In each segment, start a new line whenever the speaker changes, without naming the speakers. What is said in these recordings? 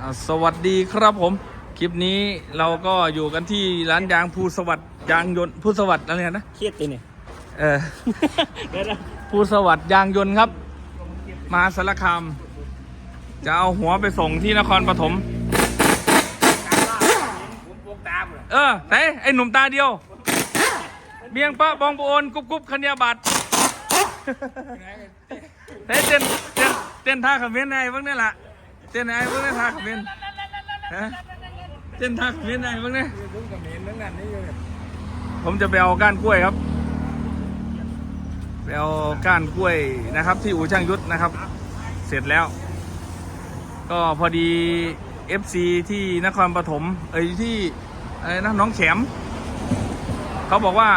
อ่าสวัสดีครับผม คลิปนี้เราก็อยู่กันที่ร้านยางภูสวัสดิ์ยางยนต์ภูสวัสดิ์อะไรนะ
เครียดตีเนี่ย
เออ
เดี๋ยวนะ
ภูสวัสดิ์ยางยนต์ครับ มาสารคามจะเอาหัวไปส่งที่นครปฐม
ผมพกตามเลย
เออไหนไอ้หนุ่มตาเดียว เบียงปะบองปะโอนกุ๊บกุ๊บคันยาบัตรไหนเต้นเต้นเต้นท่าขมิ้นไอ้พวกนี้ล่ะเต้นไอ้พวกนี้ท่าขมิ้นฮะเต้นท่าขมิ้นไอ้พวกนี้
ผมกับเห็นทั้งนั้นนี่อยู่เนี่ย
ผมจะไปเอาก้านกล้วยครับไปเอาก้านกล้วยนะครับ ที่อู่ช่างยุทธนะครับ เสร็จแล้ว ก็พอดี FC ที่นครปฐมเอ้ยที่อะไรนะน้องแขมเขาบอกว่า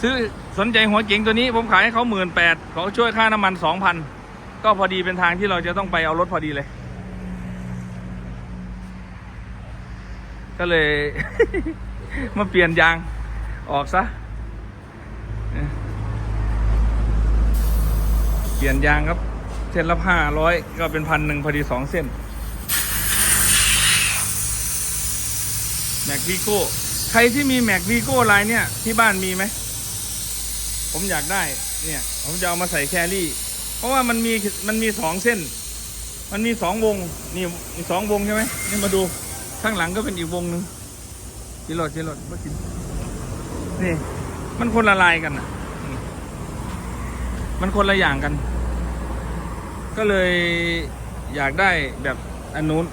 ซื้อสนใจหัวเก๋งตัวนี้ ผมขายให้เขาหมื่นแปดเขาช่วยค่าน้ำมันสองพัน ก็พอดีเป็นทางที่เราจะต้องไปเอารถพอดีเลย ก็เลย มาเปลี่ยนยางออกซะ เปลี่ยนยางครับ เส้นละห้าร้อยก็เป็นพันหนึ่งพอดีสองเส้นแม็กวีโก้ใครที่มีแม็กวีโก้ลายเนี่ย ที่บ้านมีไหม ผมอยากได้ เนี่ย ผมจะเอามาใส่แครี่ เพราะว่ามันมีมันมีสองเส้น มันมีสองวงนี่มีสองวงใช่ไหมนี่มาดูข้างหลังก็เป็นอีกวงหนึ่งจิรอดจิรอดมากินนี่ มันคนละลายกันอะ มันคนละอย่างกัน ก็เลยอยากได้แบบอันนู้น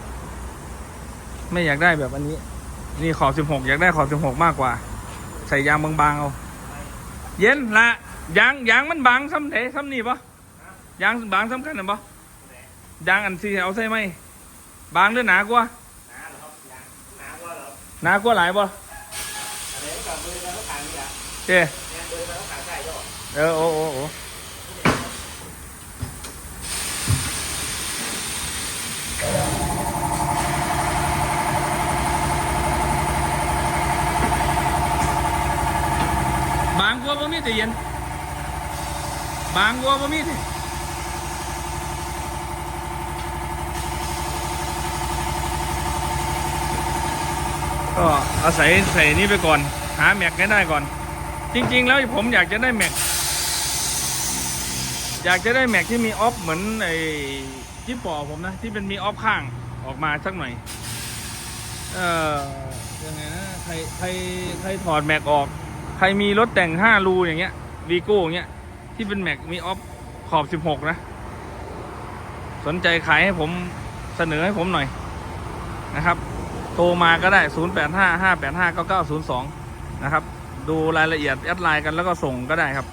ไม่อยากได้แบบอันนี้ นี่ขอบสิบหกอยากได้ขอบสิบหกมากกว่า ใส่ยางบางๆเอา เย็นละยางยางมันบางซ้ำเถซ้ำนี่ปะ ยางบางสำคัญหรือเปะยางอันที่เอาใส่ไหมบางหรือหนากว่า
หนาเหรอครับยางหนากว่าเหรอ
หนากว่าหลายปะ
อะไรกับมือแล้วก็ขางนี่อะ
เจ้
เนี่ยมือแล้วก็ขางใส่ย่อ
เออโอ้โอ้โอ้บางกว่าบ่มีแต่เย็นบางกว่าบ่มีแต่ ก็อาศัยใส่นี่ไปก่อน หาแม็กให้ได้ก่อน จริง ๆ แล้วผมอยากจะได้แม็กอยากจะได้แม็กที่มีออฟเหมือนไอ้ที่ปอผมนะ ที่เป็นมีออฟข้างออกมาสักหน่อย เอ่อยังไงนะใครใครใครถอดแม็กออก ใครมีรถแต่ง5รูอย่างเงี้ยวีโก้อย่างเงี้ยที่เป็นแม็กมีออฟขอบ16นะ สนใจขายให้ผมเสนอให้ผมหน่อยนะครับ โทรมาก็ได้ 0855859902 นะครับ ดูรายละเอียดแอดไลน์กันแล้วก็ส่งก็ได้ครับ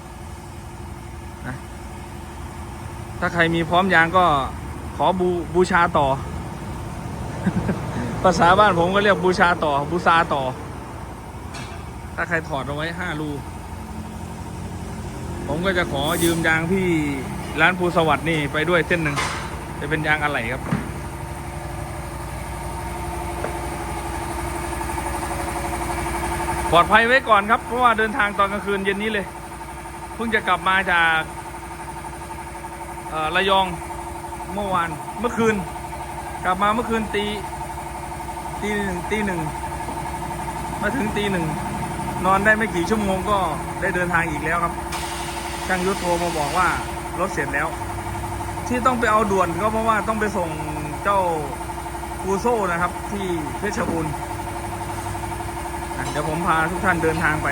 นะถ้าใครมีพร้อมยางก็ขอบูบูชาต่อ ภาษาบ้านผมก็เรียกบูชาต่อ บูชาต่อ ถ้าใครถอดเอาไว้ห้ารูผมก็จะขอยืมยางพี่ร้านภูสวัสดิ์นี่ไปด้วยเส้นหนึ่งจะเป็นยางอะไหล่ครับ ปลอดภัยไว้ก่อนครับ เพราะว่าเดินทางตอนกลางคืนเย็นนี้เลย เพิ่งจะกลับมาจากระยองเมื่อวานเมื่อคืน กลับมาเมื่อคืนตีตีหนึ่งตีหนึ่งมาถึงตีหนึ่งนอนได้ไม่กี่ชั่วโมงก็ได้เดินทางอีกแล้วครับ ช่างยุทธโทรมาบอกว่ารถเสร็จแล้ว ที่ต้องไปเอาด่วนก็เพราะว่าต้องไปส่งเจ้ากูโซ่นะครับ ที่เพชรบูรณ์ เดี๋ยวผมพาทุกท่านเดินทางไป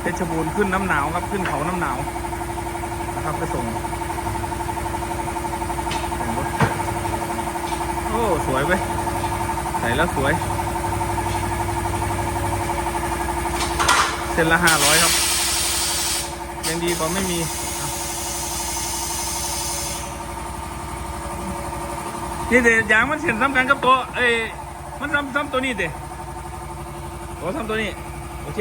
เพชรบูรณ์ขึ้นน้ำหนาวครับขึ้นเขาน้ำหนาวนะครับไปส่งโอ้ สวยเว้ยใส่แล้วสวย เส้นละห้าร้อยครับ ยังดีกว่าไม่มีนี่เด๋ยวยางมันเส้นซ้ำกันกับตัวเอ้ยมันซ้ำซ้ำตัวนี้เดี๋ ยโอ้ทำตัวนี้ โอเค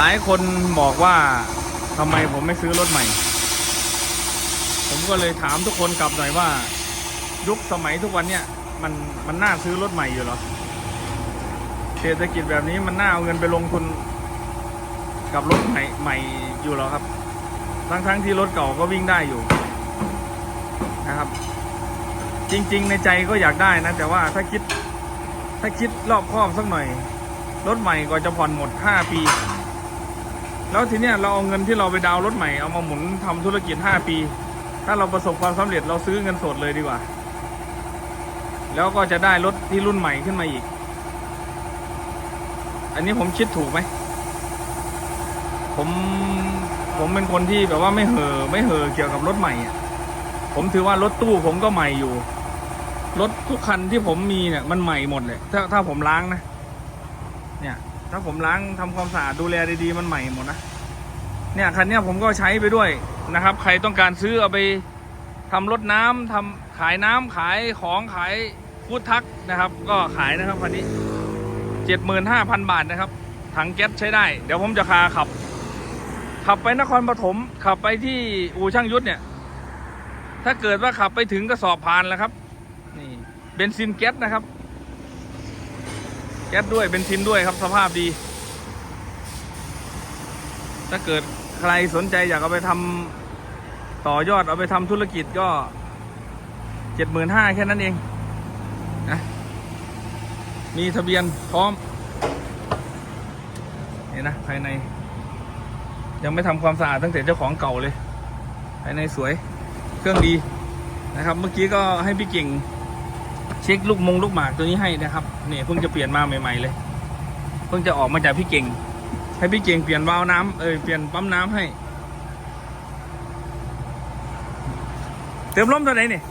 หลายคนบอกว่าทำไมผมไม่ซื้อรถใหม่ ผมก็เลยถามทุกคนกลับหน่อยว่า ยุคสมัยทุกวันเนี่ยมันมันน่าซื้อรถใหม่อยู่หรอเศรษฐกิจแบบนี้มันน่าเอาเงินไปลงทุนกับรถใหม่ใหม่อยู่หรอครับ ทั้งทั้งที่รถเก่าก็วิ่งได้อยู่นะครับ จริง ๆ ในใจก็อยากได้นะ แต่ว่าถ้าคิด ถ้าคิดรอบคอบสักหน่อย รถใหม่ก็จะผ่อนหมด 5 ปี แล้วทีเนี้ยเราเอาเงินที่เราไปดาวน์รถใหม่เอามาหมุนทำธุรกิจ 5 ปี ถ้าเราประสบความสำเร็จเราซื้อเงินสดเลยดีกว่า แล้วก็จะได้รถที่รุ่นใหม่ขึ้นมาอีก อันนี้ผมคิดถูกไหม ผมผมเป็นคนที่แบบว่าไม่เห่อไม่เห่อเกี่ยวกับรถใหม่ผมถือว่ารถตู้ผมก็ใหม่อยู่ รถทุกคันที่ผมมีเนี่ยมันใหม่หมดเลย ถ้าถ้าผมล้างนะ เนี่ย ถ้าผมล้างทำความสะอาดดูแลดีๆมันใหม่หมดนะ เนี่ยคันเนี้ยผมก็ใช้ไปด้วย นะครับ ใครต้องการซื้อเอาไปทำรถน้ำทำขายน้ำขายของขายฟู้ดทักนะครับ ก็ขายนะครับคันนี้เจ็ดหมื่นห้าพันบาทนะครับ ถังแก๊สใช้ได้ เดี๋ยวผมจะพาขับ ขับไปนครปฐมขับไปที่อู่ช่างยุทธเนี่ย ถ้าเกิดว่าขับไปถึงก็สอบผ่านแล้วครับ นี่เบนซินแก๊สนะครับ แก๊สด้วยเบนซินด้วยครับสภาพดี ถ้าเกิด ใครสนใจอยากเอาไปทำต่อยอดเอาไปทำธุรกิจก็เจ็ดหมื่นห้าแค่นั้นเองนะมีทะเบียนพร้อมนี่นะภายใน ยังไม่ทำความสะอาดตั้งแต่เจ้าของเก่าเลย ภายในสวยเครื่องดีนะครับ เมื่อกี้ก็ให้พี่เก่งเช็คลูกมงลูกหมากตัวนี้ให้นะครับเนี่ยเพิ่งจะเปลี่ยนมาใหม่ ๆ เลย เพิ่งจะออกมาจากพี่เก่ง ให้พี่เก่งเปลี่ยนวาล์วน้ำเออเปลี่ยนปั๊มน้ำให้ เติมลมตัวไหนเนี่ย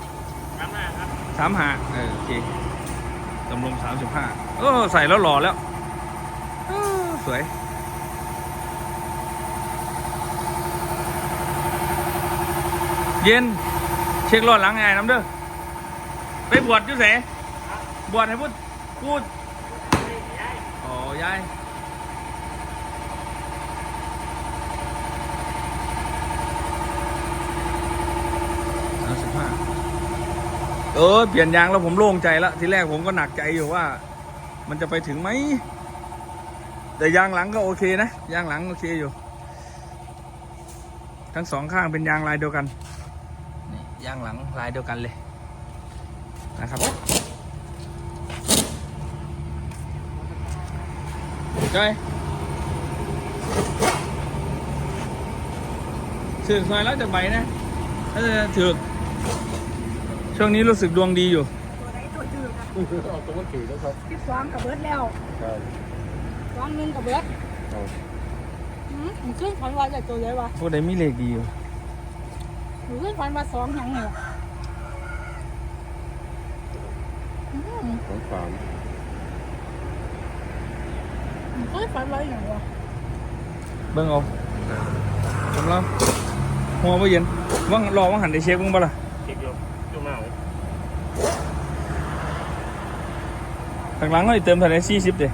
น้ำหน้าครับ
สามห้าเออโอเคเติมลมสามสิบห้าโอ้ใส่แล้วหล่อแล้วเออสวยเย็น เช็ครอดหลังไงน้ำเด้อไปบวชอยุ่เสบวชให้พูดพูดอ๋อ ยายามสิบห้าเออ เปลี่ยนยางแล้วผมโล่งใจแล้วทีแรกผมก็หนักใจอยู่ว่า มันจะไปถึงไหม แต่ยางหลังก็โอเคนะ ยางหลังโอเคอยู่ ทั้งสองข้างเป็นยางลายเดียวกันนี่ยางหลังลายเดียวกันเลยนะครับจอยถือซอยแล้วจะใบนะถ้าจะถือ ช่วงนี้รู้สึกดวงดีอยู่
ตัวไหนตัวจืดครับ
เอาตัวถือแล้วครับ
สิบสองกับเบิร์ดแล้ว
ครับ
สองหนึ่งกับเบิร์ดอืมหนูขึ้นฝันว่าจะตัวใหญ่วะ
พวกใดมีเลขดีอยู่
หนูขึ้นฝันว่าสองหยังเนี่ยอืม
ของสาม
หนูขึ้นฝันว่าอย่างวะ
เบิ่งเอาสำหรับหัวบ่เย็นว่างรอว่างหันได้เช็คบ้างปะล่ะ
เก็บอยู่จุ่มเอา
ข้างหลังเขาสิเติมเท่าไหร่สี่สิบเด้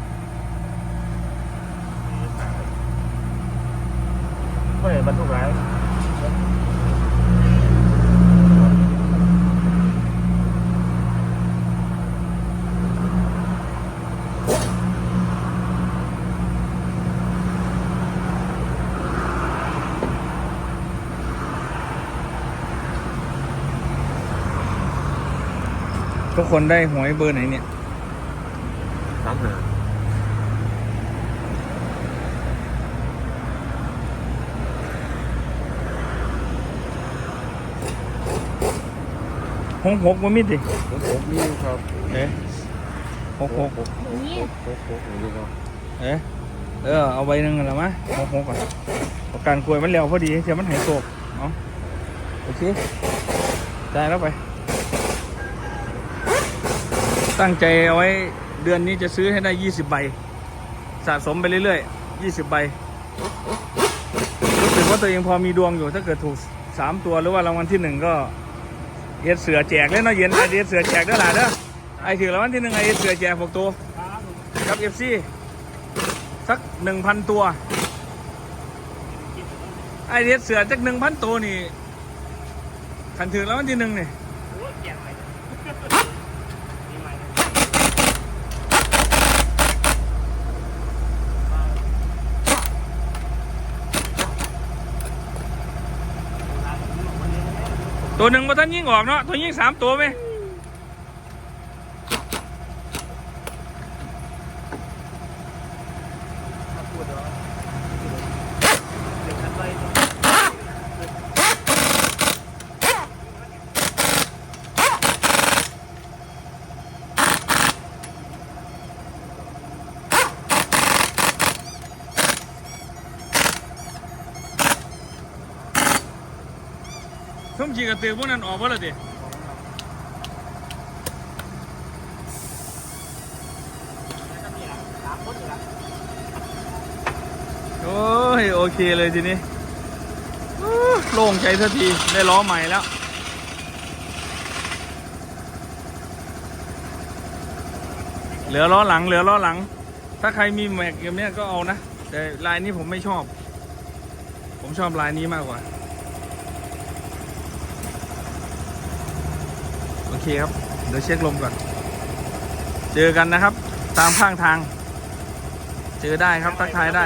ไม่เห็นบรรทุกไร
ทุกคนได้หวยเบอร์ไหนเนี่ย
สามหา
หกหกมันมิดดิ
ผมผมนี่ครับ
เอ๊ะหกหก
หนูนี่
โค้โค้อย่างนี้ครับ
เอ๊ะเออเอาใบหนึ่งกันละมะหกหกก่อนประกันกล้วยมันเร็วพอดีเดี๋ยวมันหายโศกเอาโอเคได้แล้วไป ตั้งใจเอาไว้ เดือนนี้จะซื้อให้ได้ยี่สิบใบ สะสมไปเรื่อยๆยี่สิบใบ รู้สึกว่าตัวเองพอมีดวงอยู่ ถ้าเกิดถูกสามตัวหรือว่ารางวัลที่หนึ่งก็เอ็ดเสือแจกเลยเนาะเย็นไอเอ็ดเสือแจกด้วยล่ะเด้อไอถือรางวัลที่หนึ่งไอเอ็ดเสือแจกหกตัวกับเอฟซีสักหนึ่งพันตัว ไอเดียเสือจากหนึ่งพันตัวนี่ขันถือแล้ววันที่หนึ่งนี่
ยงไปนี่
ตัวหนึ่งมาท่านยิงออกเนาะตัวยิงสามตัวไหม
พูดเหรอเดี๋ยวฉันไป
ทุ่มจีกระตือพวกนั้นออกวะล่ะดิโอ้ยโอเคเลยทีนี้โล่งใจสักทีได้ล้อใหม่แล้วเหลือล้อหลังเหลือล้อหลัง ถ้าใครมีแม็กอย่างเนี้ยก็เอานะ แต่ลายนี้ผมไม่ชอบ ผมชอบลายนี้มากกว่า โอ เคครับ เดี๋ยวเช็คลมก่อน เจอกันนะครับ ตามข้างทาง เจอได้ครับทักทายได้